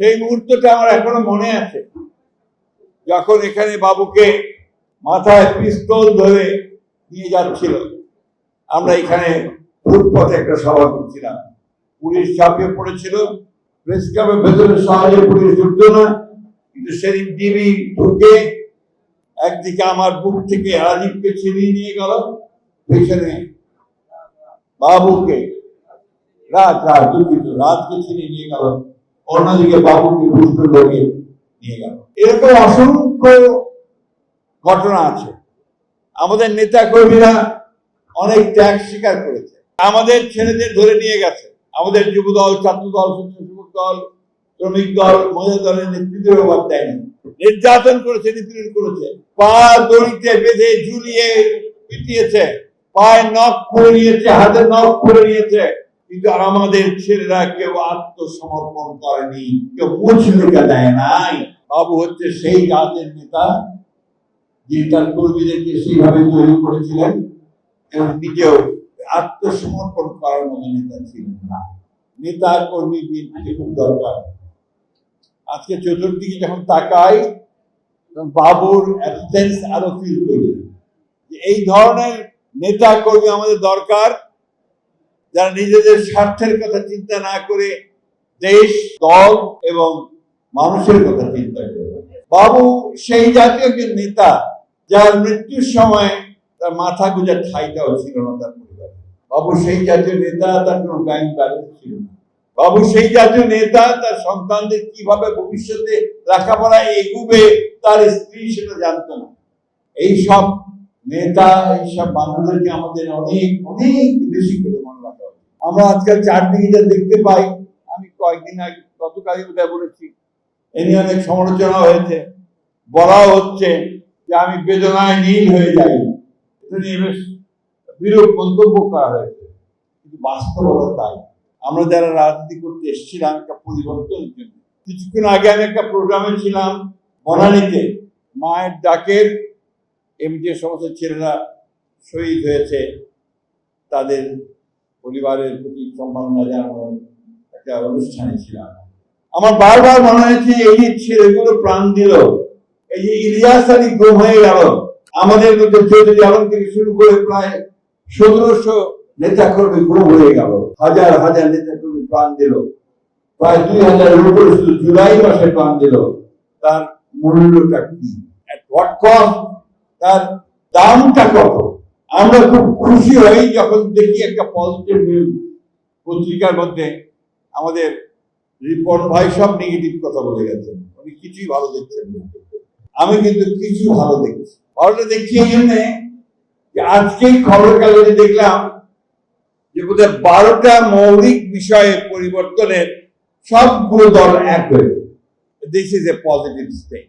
সেই মুহূর্তটা আমার এখনও মনে আছে। যখন এখানে বাবুকে মাথায় পিস্তল ধরে নিয়ে যাচ্ছিল, আমরা এখানে ফুটপথে একটা সভা করছিলাম। পুলিশ চাপিয়ে পড়েছিল প্রেস ভেতরে সহজে পুলিশ ঢুকতো না, কিন্তু সেদিন ডিবি ঢুকে একদিকে আমার বুক থেকে রাজীবকে ছিনিয়ে নিয়ে গেল, পেছনে বাবুকে রাজ রাজ দুঃখিত রাজকে ছিনিয়ে নিয়ে গেল। অন্যদিকে বাবুকে বুঝতে লোকে নিয়ে গেল। এরকম অসংখ্য ঘটনা আছে। আমাদের নেতা কর্মীরা অনেক ত্যাগ স্বীকার করেছে। আমাদের ছেলেদের ধরে নিয়ে গেছে। আমাদের যুব দল ছাত্র দল, শ্রমিক দল, মহিলা দলের নেতৃত্বের অভাব দেয়নি। নির্যাতন করেছে, নিপীড়ন করেছে। পা দড়িতে বেঁধে ঝুলিয়ে পিটিয়েছে। পায়ে নখ খুলে নিয়েছে, হাতে নখ খুলে নিয়েছে। কিন্তু আর আমাদের ছেলেরা কেউ আত্মসমর্পণ করেনি, কেউ মুছ দেয় নাই। বাবু হচ্ছে সেই জাতের নেতা, যিনি তার কর্মীদেরকে সেইভাবে তৈরি করেছিলেন এবং নিজেও আত্মসমর্পণ করার মতো নেতা ছিলেন না। নেতা কর্মী বিএনপিতে খুব দরকার। আজকে চতুর্দিকে যখন তাকাই বাবুর অ্যাবসেন্স আরও ফিল করি এই ধরনের নেতা কর্মী আমাদের দরকার। যারা নিজেদের স্বার্থের কথা চিন্তা না করে দেশ, দল এবং মানুষের কথা চিন্তা করে। বাবু সেই জাতীয় একজন নেতা, যার মৃত্যুর সময় তার মাথা গুজার ঠাইটাও ছিল না তার পরিবারে। বাবু সেই জাতীয় নেতা, তার কোনো ব্যাংক ব্যালেন্স ছিল না। বাবু সেই জাতীয় নেতা, তার সন্তানদের কীভাবে ভবিষ্যতে লেখাপড়া এগুবে, তার স্ত্রী সেটা জানতো না। এই সব নেতা, এইসব মানুষদেরকে আমাদের অনেক অনেক বেশি করে। আমরা আজকাল চারদিকে যা দেখতে পাই, আমি কয়েকদিন আগে গতকালই বোধহয় বলেছি। এ নিয়ে অনেক সমালোচনা হয়েছে। বলাও হচ্ছে যে আমি বেদনায় নীল হয়ে যাই। এটা নিয়ে বেশ বিরূপ মন্তব্য করা হয়েছে। কিন্তু বাস্তবতা তাই। আমরা যারা রাজনীতি করতে এসেছিলাম একটা পরিবর্তনের জন্য। কিছুক্ষণ আগে আমি একটা প্রোগ্রামে ছিলাম বনানীতে। মায়ের ডাকের এমনি যে সমস্ত ছেলেরা শহীদ হয়েছে। তাদের পরিবারের প্রতি সম্মাননা জানানোর একটা অনুষ্ঠানে ছিলাম। আমার বারবার মনে হয়েছে এই যে ছেলেগুলো প্রাণ দিল। এই যে ইলিয়াস আলী গুম হয়ে গেল। আমাদের মধ্যে চৌধুরী আলম থেকে শুরু করে প্রায় সতেরোশো নেতা কর্মী গুম হয়ে গেল। হাজার হাজার নেতা কর্মী প্রাণ দিল। প্রায় দুই হাজারের উপরে শুধু জুলাই মাসে প্রাণ দিল। তার মূল্যটা কি? তার দামটা কত? আমরা খুব খুশি হই যখন দেখি একটা পজিটিভ নিউজ পত্রিকার মধ্যে আমাদের রিপন ভাই সব নেগেটিভ কথা বলে গেছেন। উনি কিছুই ভালো দেখছেন আমি কিন্তু কিছু ভালো দেখছি। ভালোটা দেখছি এই জন্যে যে আজকেই খবর কাগজে দেখলাম যে বোধহয় বারোটা মৌলিক বিষয়ে পরিবর্তনের সবগুলো দল এক হয়েছে this is a positive state